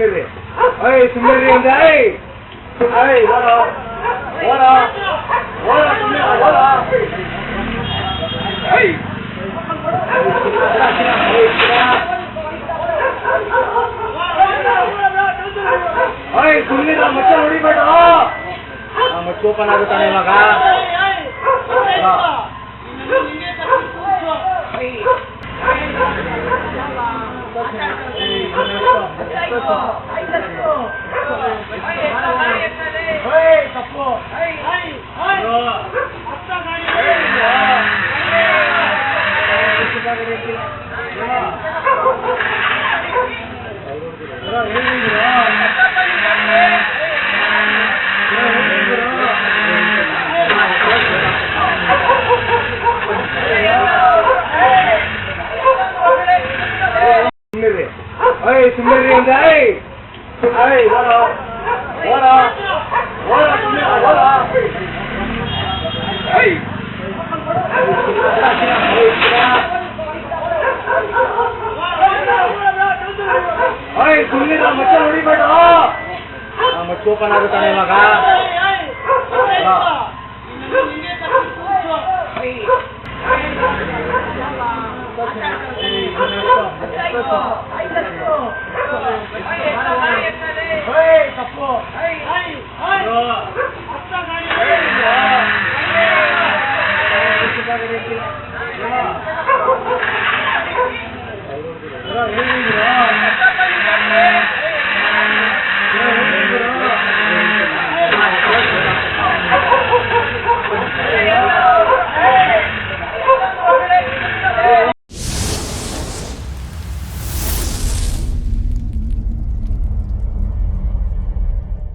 Smithy. Hey, Smithy and hey. Hey, what up? What up? What up, Smithy? What up? Hey. Hey, Smithy, I'm a child, what are I'm a chopper, I'm a chopper, I'm a Hey. 아이고, 아이고. ay sumerinda ay. Ay, wala. Wala. Wala, wala. Ay! Ay, sumira, macho, huli ba ito? Ah, macho pa na ito tayo maka. Ay, ay, ay.